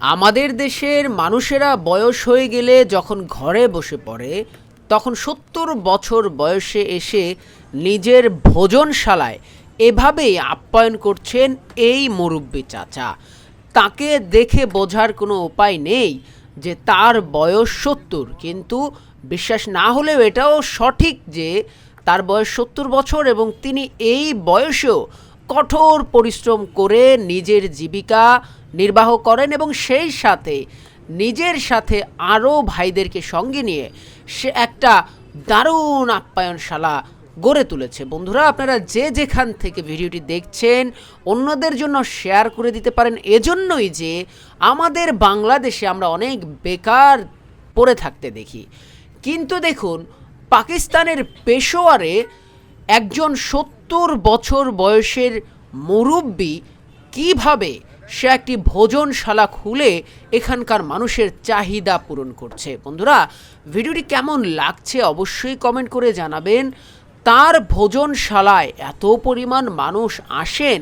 আমাদের দেশের মানুষেরা বয়স হয়ে গেলে যখন ঘরে বসে পড়ে, তখন সত্তর বছর বয়সে এসে নিজের ভোজনশালায় এভাবেই আপ্যায়ন করছেন এই মুরব্বী চাচা। তাকে দেখে বোঝার কোনো উপায় নেই যে তার বয়স সত্তর, কিন্তু বিশ্বাস না হলেও এটাও সঠিক যে তার বয়স সত্তর বছর এবং তিনি এই বয়সেও কঠোর পরিশ্রম করে নিজের জীবিকা নির্বাহ করেন এবং সেই সাথে নিজের সাথে আরও ভাইদেরকে সঙ্গে নিয়ে সে একটা দারুণ আপ্যায়নশালা গড়ে তুলেছে। বন্ধুরা, আপনারা যে যেখান থেকে ভিডিওটি দেখছেন, অন্যদের জন্য শেয়ার করে দিতে পারেন। এজন্যই যে আমাদের বাংলাদেশে আমরা অনেক বেকার পড়ে থাকতে দেখি। কিন্তু দেখুন, পাকিস্তানের পেশোয়ারে একজন সত্তর বছর বয়সের মুরব্বী কীভাবে সে একটি ভোজনশালা খুলে এখানকার মানুষের চাহিদা পূরণ করছে। বন্ধুরা, ভিডিওটি কেমন লাগছে অবশ্যই কমেন্ট করে জানাবেন। তার ভোজনশালায় এত পরিমাণ মানুষ আসেন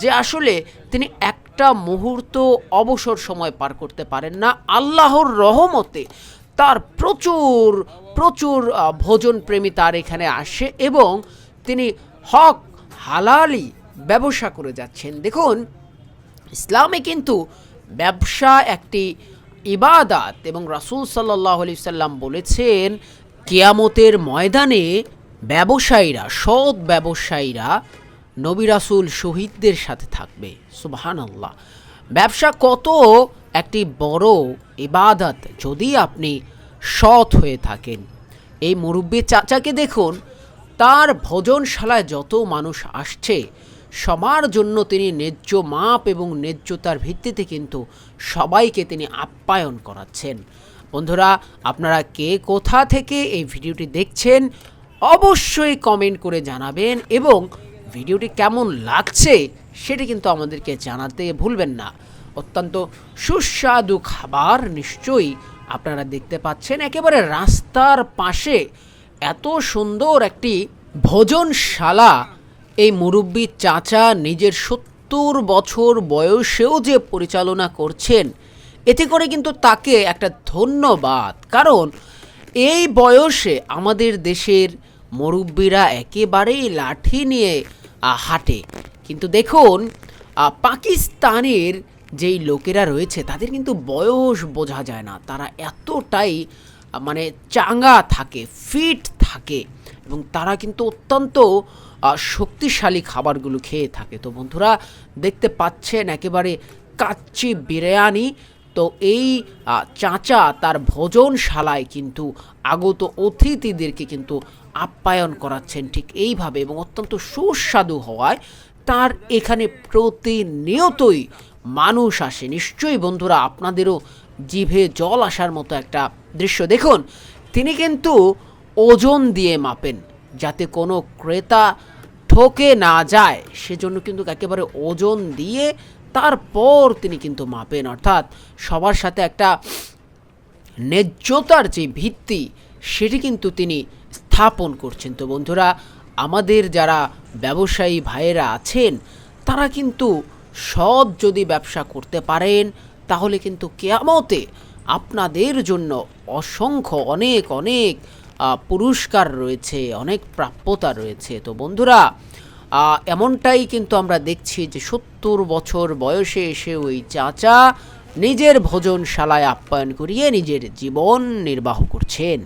যে আসলে তিনি একটা মুহূর্ত অবসর সময় পার করতে পারেন না। আল্লাহর রহমতে তার প্রচুর প্রচুর ভোজন প্রেমী তার এখানে আসে এবং তিনি হক হালালি ব্যবসা করে যাচ্ছেন। দেখুন ইসলামে কিন্তু ব্যবসা একটি ইবাদাত এবং রাসূল সাল্লাহ সাল্লাম বলেছেন, কেয়ামতের ময়দানে ব্যবসায়ীরা, সৎ ব্যবসায়ীরা নবী রাসূল শহীদদের সাথে থাকবে। সুবহান আল্লাহ ব্যবসা কত একটি বড় ইবাদত যদি আপনি সৎ হয়ে থাকেন। এই মুরব্বী চাচাকে দেখুন, তার ভোজনশালায় যত মানুষ আসছে সবার জন্য তিনি ন্যায্য মাপ এবং ন্যায্যতার ভিত্তিতে কিন্তু সবাইকে তিনি আপ্যায়ন করাচ্ছেন। বন্ধুরা, আপনারা কে কোথা থেকে এই ভিডিওটি দেখছেন, অবশ্যই কমেন্ট করে জানাবেন এবং ভিডিওটি কেমন লাগছে সেটি কিন্তু আমাদেরকে জানাতে ভুলবেন না। অত্যন্ত সুস্বাদু খাবার নিশ্চয়ই আপনারা দেখতে পাচ্ছেন। একেবারে রাস্তার পাশে এত সুন্দর একটি ভোজনশালা এই মুরব্বী চাচা নিজের সত্তর বছর বয়সেও যে পরিচালনা করছেন, এতে করে কিন্তু তাকে একটা ধন্যবাদ। কারণ এই বয়সে আমাদের দেশের মুরব্বীরা একেবারেই লাঠি নিয়ে হাঁটে। কিন্তু দেখুন পাকিস্তানের যেই লোকেরা রয়েছে, তাদের কিন্তু বয়স বোঝা যায় না। তারা এতটাই মানে চাঙ্গা থাকে, ফিট থাকে এবং তারা কিন্তু অত্যন্ত শক্তিশালী খাবারগুলো খেয়ে থাকে। তো বন্ধুরা, দেখতে পাচ্ছেন একেবারে কাচ্চি বিরিয়ানি। তো এই চাচা তার ভোজনশালায় কিন্তু আগত অতিথিদেরকে কিন্তু আপ্যায়ন করাচ্ছেন ঠিক এইভাবে এবং অত্যন্ত সুস্বাদু হওয়ায় তার এখানে প্রতিনিয়তই মানুষ আসে। নিশ্চয়ই বন্ধুরা, আপনাদেরও জিভে জল আসার মতো একটা দৃশ্য। দেখুন, তিনি কিন্তু ওজন দিয়ে মাপেন, যাতে কোনো ক্রেতা ঠকে না যায়। সেজন্য কিন্তু একেবারে ওজন দিয়ে তারপর তিনি কিন্তু মাপেন। অর্থাৎ সবার সাথে একটা ন্যায্যতার যে ভিত্তি, সেটি কিন্তু তিনি স্থাপন করছেন। তো বন্ধুরা, আমাদের যারা ব্যবসায়ী ভাইয়েরা আছেন, তারা কিন্তু সৎ যদি ব্যবসা করতে পারেন, তাহলে কিন্তু কেয়ামতে আপনাদের জন্য অসংখ্য অনেক অনেক পুরস্কার রয়েছে, অনেক প্রাপ্যতা রয়েছে। তো বন্ধুরা এমনটাই কিন্তু আমরা দেখছি যে সত্তর বছর বয়সে এসে ওই চাচা নিজের ভোজনশালায় আপ্যায়ন করিয়ে নিজের জীবন নির্বাহ করছেন।